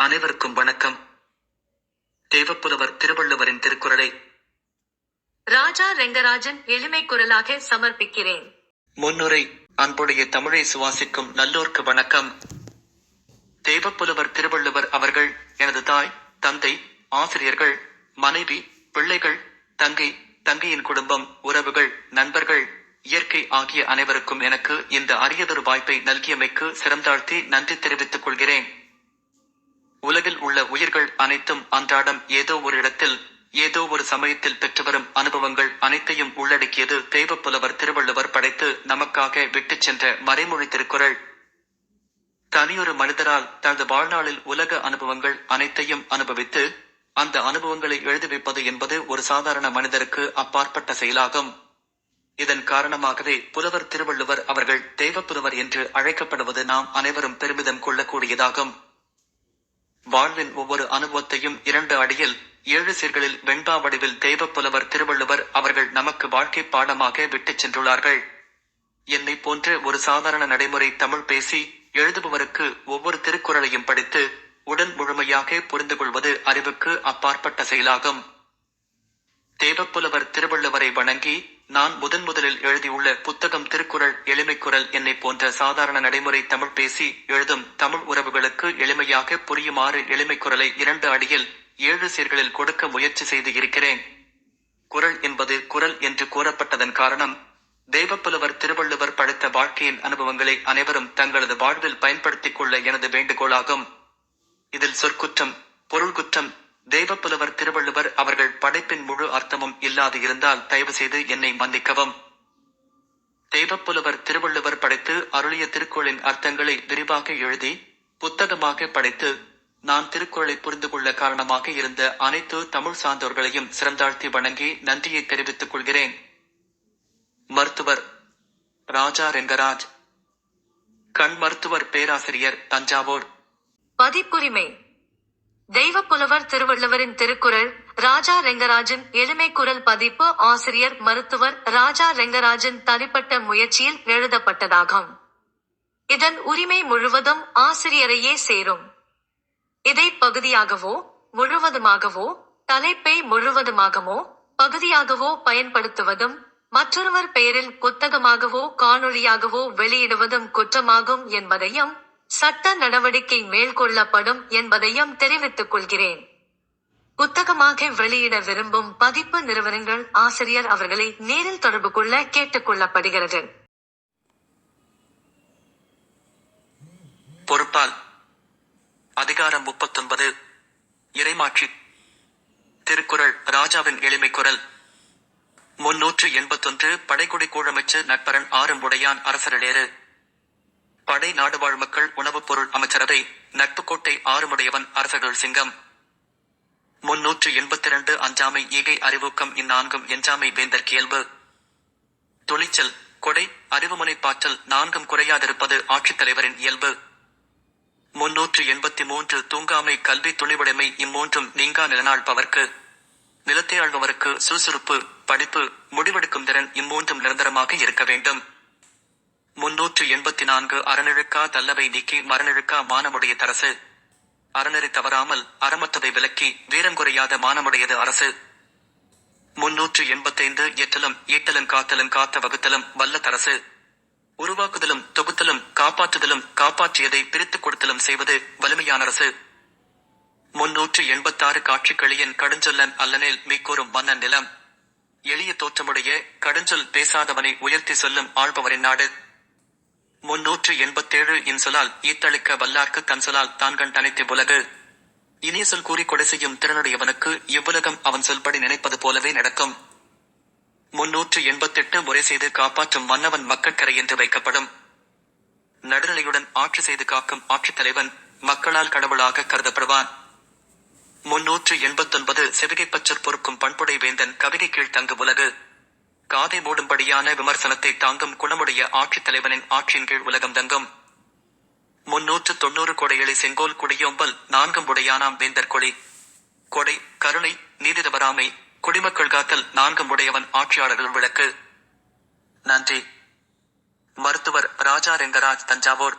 அனைவருக்கும் வணக்கம். தேவப்புலவர் திருவள்ளுவரின் திருக்குறளை ராஜா ரெங்கராஜன் எளிமை குரலாக சமர்ப்பிக்கிறேன். முன்னுரை அன்புடைய தமிழை சுவாசிக்கும் நல்லோர்க்கு வணக்கம். தேவப்புலவர் திருவள்ளுவர் அவர்கள் எனது தாய் தந்தை ஆசிரியர்கள் மனைவி பிள்ளைகள் தங்கை தங்கையின் குடும்பம் உறவுகள் நண்பர்கள் இயற்கை ஆகிய அனைவருக்கும் எனக்கு இந்த அரியதொரு வாய்ப்பை நல்கியமைக்கு சிறந்தாழ்த்தி நன்றி தெரிவித்துக் கொள்கிறேன். உலகில் உள்ள உயிர்கள் அனைத்தும் அன்றாடம் ஏதோ ஒரு இடத்தில் ஏதோ ஒரு சமயத்தில் பெற்று வரும் அனுபவங்கள் அனைத்தையும் உள்ளடக்கியது தெய்வப்புலவர் திருவள்ளுவர் படைத்து நமக்காக விட்டுச் சென்ற மறைமொழி திருக்குறள். தனியொரு மனிதரால் தனது வாழ்நாளில் உலக அனுபவங்கள் அனைத்தையும் அனுபவித்து அந்த அனுபவங்களை எழுதி வைப்பது என்பது ஒரு சாதாரண மனிதருக்கு அப்பாற்பட்ட செயலாகும். இதன் காரணமாகவே புலவர் திருவள்ளுவர் அவர்கள் தெய்வப்புலவர் என்று அழைக்கப்படுவது நாம் அனைவரும் பெருமிதம் கொள்ளக்கூடியதாகும். வாழ்வின் ஒவ்வொரு அனுபவத்தையும் இரண்டு அடியில் ஏழு சீர்களில் வெண்பா வடிவில் தெய்வப்புலவர் திருவள்ளுவர் அவர்கள் நமக்கு வாழ்க்கை பாடமாக விட்டுச் சென்றுள்ளார்கள். என்னை போன்ற ஒரு சாதாரண நடைமுறை தமிழ் பேசி எழுதுபவருக்கு ஒவ்வொரு திருக்குறளையும் படித்து உடன் முழுமையாக புரிந்து கொள்வது அறிவுக்கு அப்பாற்பட்ட செயலாகும். தேவப்புலவர் திருவள்ளுவரை வணங்கி நான் முதன் முதலில் எழுதியுள்ள புத்தகம் திருக்குறள் எளிமைக்குரல் என்னை போன்ற சாதாரண நடைமுறை தமிழ் பேசி எழுதும் தமிழ் உறவுகளுக்கு எளிமையாக புரியுமாறு எளிமைக்குரலை இரண்டு அடியில் ஏழு சீர்களில் கொடுக்க முயற்சி செய்து இருக்கிறேன். குரல் என்பது குரல் என்று கூறப்பட்டதன் காரணம் தெய்வப்புலவர் திருவள்ளுவர் படைத்த வாழ்க்கையின் அனுபவங்களை அனைவரும் தங்களது வாழ்வில் பயன்படுத்திக் கொள்ள எனது வேண்டுகோளாகும். இதில் சொற்குற்றம் பொருள் குற்றம் தெய்வப்புலவர் திருவள்ளுவர் அவர்கள் படைப்பின் முழு அர்த்தமும் இல்லாது இருந்தால் தயவு செய்து என்னை மன்னிக்கவும். தெய்வப்புலவர் திருவள்ளுவர் படைத்து அருளிய திருக்குறளின் அர்த்தங்களை விரிவாக எழுதி புத்தகமாக படைத்து நான் திருக்குறளை புரிந்து கொள்ள காரணமாக இருந்த அனைத்து தமிழ் சார்ந்தோர்களையும் சிறந்தாழ்த்தி வணங்கி நன்றியை தெரிவித்துக் கொள்கிறேன். மருத்துவர் ராஜா ரெங்கராஜ். கண் மருத்துவர் பேராசிரியர் தஞ்சாவூர். பதிப்புரிமை. தெய்வப்புலவர் திருவள்ளுவரின் திருக்குறள் ராஜா ரெங்கராஜன் எளிமை குரல் பதிப்பு ஆசிரியர் மருத்துவர் ராஜா ரெங்கராஜன் தனிப்பட்ட முயற்சியில் எழுதப்பட்டதாகும். இதன் உரிமை முழுவதும் ஆசிரியரையே சேரும். இதை பகுதியாகவோ முழுவதுமாகவோ தலைப்பை முழுவதுமாகவோ பகுதியாகவோ பயன்படுத்துவதும் மற்றொருவர் பெயரில் புத்தகமாகவோ காணொளியாகவோ வெளியிடுவதும் குற்றமாகும் என்பதையும் சட்ட நடவடிக்கை மேற்கொள்ளப்படும் என்பதையும் தெரிவித்துக் கொள்கிறேன். புத்தகமாக வெளியிட விரும்பும் பதிப்பு நிறுவனங்கள் ஆசிரியர் அவர்களை நேரில் தொடர்பு கொள்ள கேட்டுக் கொள்ளப்படுகிறது. பொறுப்பால். அதிகாரம் முப்பத்தொன்பது. இறைமாட்சி திருக்குறள் ராஜாவின் எளிமை குரல். முன்னூற்று எண்பத்தொன்று படைக்குடி கூழமைச்சு நட்பரன் ஆறும் உடையான் அரசரிலேறு படை நாடுவாழ் மக்கள் உணவுப் பொருள் அமைச்சரவை நட்புக்கோட்டை ஆறுமுடையவன் அரசர்கள் சிங்கம். முன்னூற்று எண்பத்தி இரண்டு அஞ்சாமை ஈகை அறிவூக்கம் இந்நான்கும் எஞ்சாமை வேந்தர் கேள்வு. துணிச்சல் கொடை அறிவுமுனை பாற்றல் நான்கும் குறையாதிருப்பது ஆட்சித்தலைவரின் இயல்பு. முன்னூற்று எண்பத்தி மூன்று தூங்காமை கல்வி துணிவுடைமை இம்மூன்றும் நீங்கா நிலநாழ்பவர்க்கு நிலத்தை ஆழ்பவருக்கு சுறுசுறுப்பு படிப்பு முடிவெடுக்கும் திறன் இம்மூன்றும் நிரந்தரமாக இருக்க வேண்டும். முன்னூற்று எண்பத்தி நான்கு அறநிழுக்கா தல்லவை நீக்கி மரநிழுக்கா மானமுடைய தரசு. அறநெறி தவறாமல் அறமற்றதை விலக்கி வீரங்குறையாத மானமுடையது அரசு. முன்னூற்று எண்பத்தைந்து எட்டலும் ஈட்டலும் காத்தலும் காத்த வகுத்தலும் வல்ல தரசு. உருவாக்குதலும் தொகுத்தலும் காப்பாற்றுதலும் காப்பாற்றியதை பிரித்துக் கொடுத்தலும் செய்வது வலிமையான அரசு. முன்னூற்று எண்பத்தாறு காட்சிகளியன் கடுஞ்சொல்லன் அல்லனில் மீக்கூறும் மன்னன் நிலம். எளிய தோற்றமுடைய கடுஞ்சொல் பேசாதவனை உயர்த்தி சொல்லும் ஆள்பவரின் நாடு. முன்னூற்று எண்பத்தேழு இன்சொலால் ஈத்தளிக்க வல்லார்க்கு தன் சொலால் தான்கண் தனித்து உலகு. இனிய சொல் கூறி கொடை செய்யும் திறனுடையவனுக்கு இவ்வுலகம் அவன் சொல்படி நினைப்பது போலவே நடக்கும். முன்னூற்று எண்பத்தெட்டு முறை செய்து காப்பாற்றும் மன்னவன் மக்கட்கரை என்று வைக்கப்படும். நடுநிலையுடன் ஆட்சி செய்து காக்கும் ஆட்சித் தலைவன் மக்களால் கடவுளாக கருதப்படுவான். முன்னூற்று எண்பத்தொன்பது செவிகைப்பச்சர் பொறுக்கும் பண்புடை வேந்தன் கவிதை கீழ் தங்கு உலகு. காதை மூடும்படியான விமர்சனத்தை தாங்கும் குணமுடைய ஆட்சித் தலைவனின் ஆட்சியின் கீழ் உலகம் தங்கும். முன்னூற்று தொண்ணூறு கொடைகளை செங்கோல் குடியோம்பல் நான்கும் உடையானாம் வேந்தர் கொடி. கொடை கருணை நீதிதவராமை குடிமக்கள் காத்தல் நான்கும் உடையவன் ஆட்சியாளர்கள் விளக்கு. நன்றி. மருத்துவர் ராஜா ரெங்கராஜ் தஞ்சாவூர்.